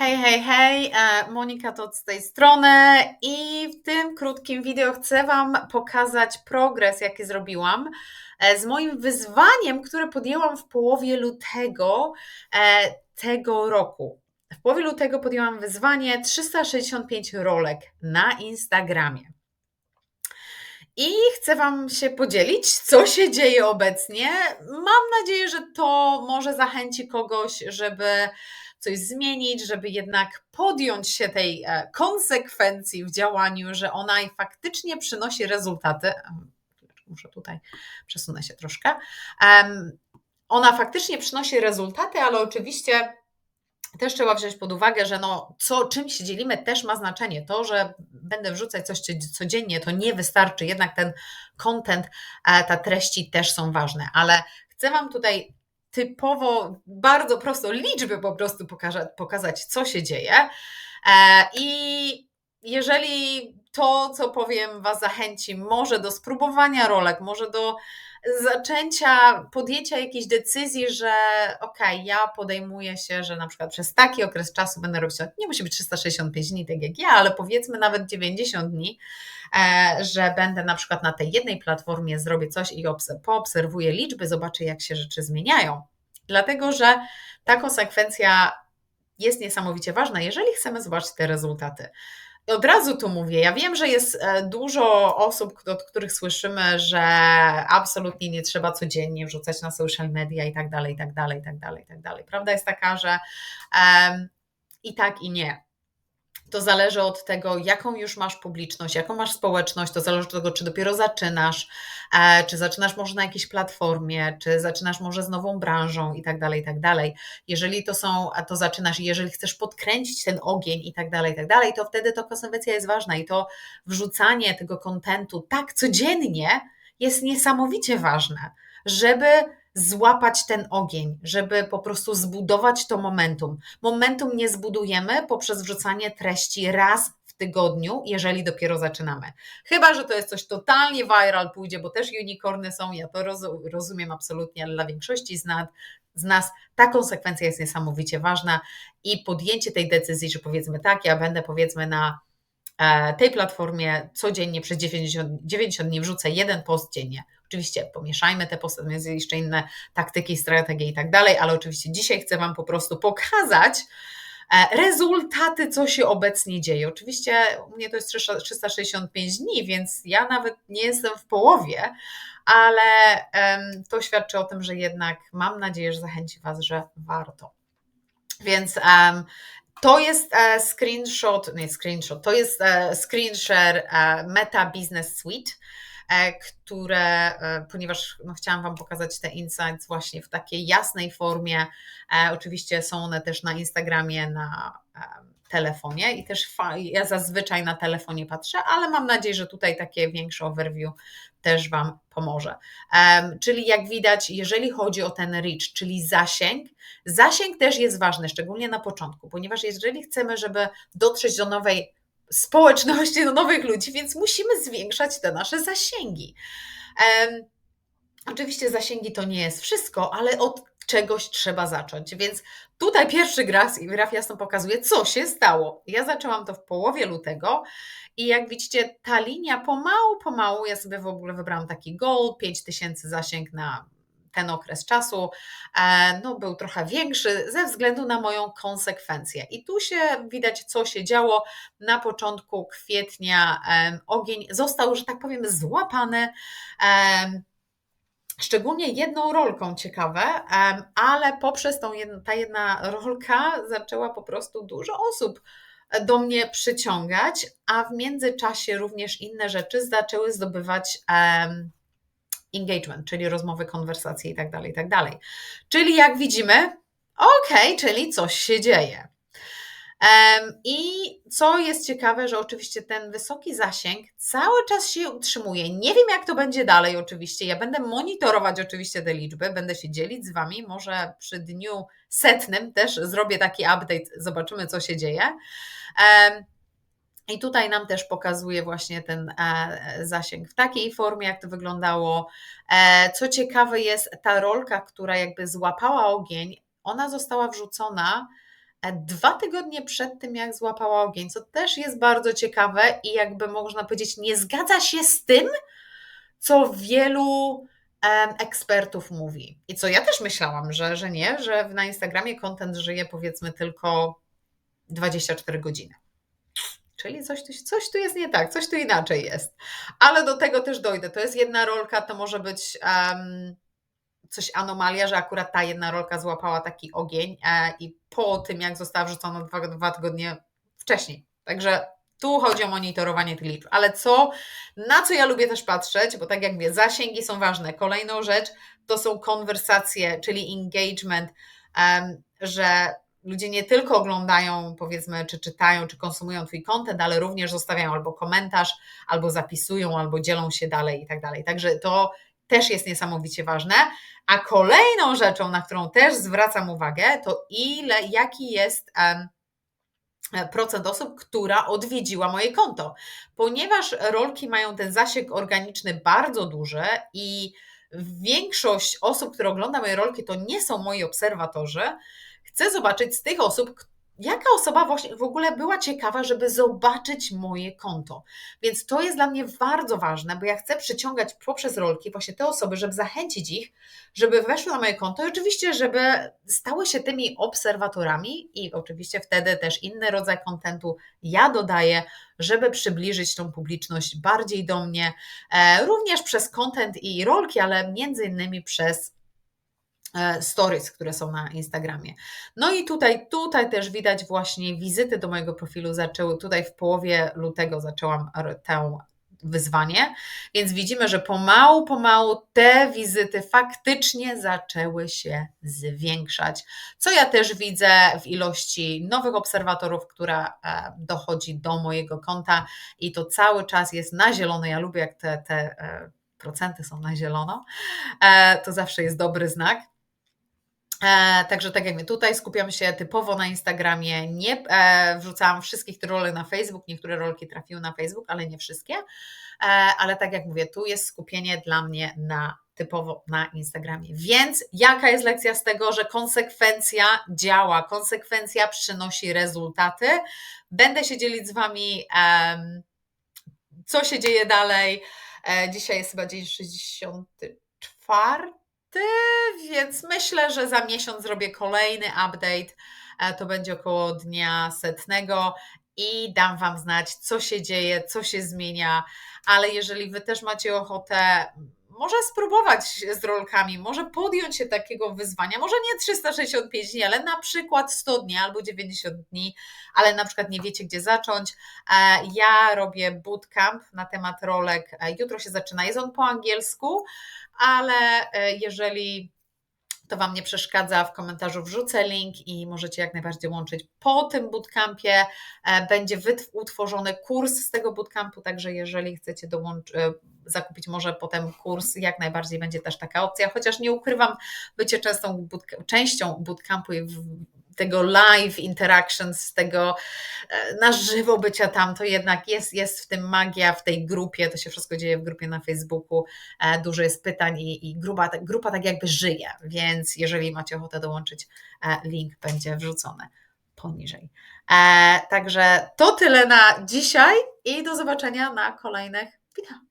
Hej, hej, hej, e, Monika to z tej strony i w tym krótkim wideo chcę Wam pokazać progres, jaki zrobiłam e, z moim wyzwaniem, które podjęłam w połowie lutego e, tego roku. W połowie lutego podjęłam wyzwanie 365 rolek na Instagramie. I chcę Wam się podzielić, co się dzieje obecnie. Mam nadzieję, że to może zachęci kogoś, żeby coś zmienić, żeby jednak podjąć się tej e, konsekwencji w działaniu, że ona faktycznie przynosi rezultaty. Muszę tutaj przesunę się troszkę. Ona faktycznie przynosi rezultaty, ale oczywiście też trzeba wziąć pod uwagę, że no, co, czym się dzielimy, też ma znaczenie. To, że będę wrzucać coś codziennie, to nie wystarczy. Jednak ten content, e, ta treści też są ważne. Ale chcę Wam tutaj typowo, bardzo prosto, liczby po prostu pokaże, pokazać, co się dzieje. E, I jeżeli to, co powiem, Was zachęci, może do spróbowania rolek, może do zaczęcia, podjęcia jakiejś decyzji, że ok, ja podejmuję się, że na przykład przez taki okres czasu będę robić, nie musi być 365 dni, tak jak ja, ale powiedzmy nawet 90 dni, e, że będę na przykład na tej jednej platformie zrobię coś i poobserwuję liczby, zobaczę jak się rzeczy zmieniają. Dlatego, że ta konsekwencja jest niesamowicie ważna, jeżeli chcemy zobaczyć te rezultaty. Od razu tu mówię, ja wiem, że jest e, dużo osób, od których słyszymy, że absolutnie nie trzeba codziennie wrzucać na social media i tak dalej, i tak dalej, i tak dalej, i tak dalej. Prawda jest taka, że um, i tak, i nie to zależy od tego, jaką już masz publiczność, jaką masz społeczność, to zależy od tego, czy dopiero zaczynasz, e, czy zaczynasz może na jakiejś platformie, czy zaczynasz może z nową branżą i tak dalej, i tak dalej. Jeżeli to są, to zaczynasz i jeżeli chcesz podkręcić ten ogień i tak dalej, i tak dalej, to wtedy to konsekwencja jest ważna i to wrzucanie tego kontentu tak codziennie jest niesamowicie ważne, żeby złapać ten ogień, żeby po prostu zbudować to momentum. Momentum nie zbudujemy poprzez wrzucanie treści raz w tygodniu, jeżeli dopiero zaczynamy. Chyba, że to jest coś totalnie viral pójdzie, bo też unicorny są, ja to rozumiem absolutnie, ale dla większości z nas, z nas ta konsekwencja jest niesamowicie ważna i podjęcie tej decyzji, że powiedzmy tak, ja będę powiedzmy na e, tej platformie codziennie przez 90, 90 dni wrzucę jeden post dziennie. Oczywiście pomieszajmy te jest jeszcze inne taktyki, strategie i tak dalej, ale oczywiście dzisiaj chcę Wam po prostu pokazać e, rezultaty, co się obecnie dzieje. Oczywiście u mnie to jest 365 dni, więc ja nawet nie jestem w połowie, ale to świadczy o tym, że jednak mam nadzieję, że zachęci Was, że warto. Więc to jest e, screenshot, nie screenshot, to jest e, screen share Meta Business Suite. E, które, e, ponieważ no, chciałam Wam pokazać te insights właśnie w takiej jasnej formie. E, oczywiście są one też na Instagramie, na telefonie i też ja zazwyczaj na telefonie patrzę, ale mam nadzieję, że tutaj takie większe overview też Wam pomoże. Czyli jak widać, jeżeli chodzi o ten reach, czyli zasięg, zasięg też jest ważny, szczególnie na początku, ponieważ jeżeli chcemy, żeby dotrzeć do nowej społeczności, do nowych ludzi, więc musimy zwiększać te nasze zasięgi. Um, oczywiście zasięgi to nie jest wszystko, ale od czegoś trzeba zacząć. Więc tutaj pierwszy graf, graf jasno pokazuje, co się stało. Ja zaczęłam to w połowie lutego i jak widzicie, ta linia pomału, pomału, ja sobie w ogóle wybrałam taki goal, 5000 zasięg na ten okres czasu e, no, był trochę większy ze względu na moją konsekwencję. I tu się widać, co się działo. Na początku kwietnia ogień został, że tak powiem, złapany. Szczególnie jedną rolką ciekawe, ale poprzez tą jedna, ta jedna rolka zaczęła po prostu dużo osób do mnie przyciągać, a w międzyczasie również inne rzeczy zaczęły zdobywać engagement, czyli rozmowy, konwersacje i tak dalej, i tak dalej. Czyli jak widzimy, ok, czyli coś się dzieje. I co jest ciekawe, że oczywiście ten wysoki zasięg cały czas się utrzymuje. Nie wiem, jak to będzie dalej, oczywiście. Ja będę monitorować oczywiście te liczby, będę się dzielić z Wami. Może przy dniu setnym też zrobię taki update, zobaczymy, co się dzieje. I tutaj nam też pokazuje właśnie ten e, zasięg w takiej formie, jak to wyglądało. E, co ciekawe jest, ta rolka, która jakby złapała ogień, ona została wrzucona e, dwa tygodnie przed tym, jak złapała ogień, co też jest bardzo ciekawe i jakby można powiedzieć, nie zgadza się z tym, co wielu ekspertów mówi. I co ja też myślałam, że, że nie, że na Instagramie content żyje powiedzmy tylko 24 godziny. Czyli coś tu, coś tu jest nie tak, coś tu inaczej jest. Ale do tego też dojdę. To jest jedna rolka, to może być um, coś anomalia, że akurat ta jedna rolka złapała taki ogień e, i po tym, jak została wrzucona dwa, dwa tygodnie wcześniej. Także tu chodzi o monitorowanie tych liczb. Ale co, na co ja lubię też patrzeć, bo tak jak mówię, zasięgi są ważne. Kolejną rzecz to są konwersacje, czyli engagement, um, że ludzie nie tylko oglądają, powiedzmy, czy czytają, czy konsumują Twój content, ale również zostawiają albo komentarz, albo zapisują, albo dzielą się dalej i tak dalej. Także to też jest niesamowicie ważne. A kolejną rzeczą, na którą też zwracam uwagę, to ile, jaki jest procent osób, która odwiedziła moje konto. Ponieważ rolki mają ten zasięg organiczny bardzo duży i większość osób, które ogląda moje rolki, to nie są moi obserwatorzy, chcę zobaczyć z tych osób, jaka osoba właśnie w ogóle była ciekawa, żeby zobaczyć moje konto. Więc to jest dla mnie bardzo ważne, bo ja chcę przyciągać poprzez rolki właśnie te osoby, żeby zachęcić ich, żeby weszły na moje konto i oczywiście, żeby stały się tymi obserwatorami i oczywiście wtedy też inny rodzaj kontentu ja dodaję, żeby przybliżyć tą publiczność bardziej do mnie, e, również przez kontent i rolki, ale między innymi przez stories, które są na Instagramie. No i tutaj, tutaj też widać właśnie wizyty do mojego profilu zaczęły, tutaj w połowie lutego zaczęłam tę wyzwanie, więc widzimy, że pomału, pomału te wizyty faktycznie zaczęły się zwiększać, co ja też widzę w ilości nowych obserwatorów, która e, dochodzi do mojego konta i to cały czas jest na zielono. Ja lubię, jak te, te e, procenty są na zielono, to zawsze jest dobry znak. E, także tak jak my tutaj skupiam się typowo na Instagramie, nie e, wrzucałam wszystkich rolek na Facebook, niektóre rolki trafiły na Facebook, ale nie wszystkie, e, ale tak jak mówię, tu jest skupienie dla mnie na typowo na Instagramie. Więc jaka jest lekcja z tego, że konsekwencja działa, konsekwencja przynosi rezultaty. Będę się dzielić z Wami, co się dzieje dalej. E, dzisiaj jest chyba dzień 64 więc myślę, że za miesiąc zrobię kolejny update. E, to będzie około dnia setnego i dam Wam znać, co się dzieje, co się zmienia. Ale jeżeli Wy też macie ochotę, może spróbować z rolkami, może podjąć się takiego wyzwania, może nie 365 dni, ale na przykład 100 dni albo 90 dni, ale na przykład nie wiecie, gdzie zacząć. E, ja robię bootcamp na temat rolek. E, jutro się zaczyna, jest on po angielsku ale e, jeżeli to Wam nie przeszkadza, w komentarzu wrzucę link i możecie jak najbardziej łączyć. Po tym bootcampie e, będzie utworzony kurs z tego bootcampu, także jeżeli chcecie e, zakupić może potem kurs, jak najbardziej będzie też taka opcja, chociaż nie ukrywam, bycie częstą częścią bootcampu i tego live interactions, tego e, na żywo bycia tam, to jednak jest, jest w tym magia, w tej grupie, to się wszystko dzieje w grupie na Facebooku, e, dużo jest pytań i, i grupa, grupa tak jakby żyje, więc jeżeli macie ochotę dołączyć, e, link będzie wrzucony poniżej. Także to tyle na dzisiaj i do zobaczenia na kolejnych wideo.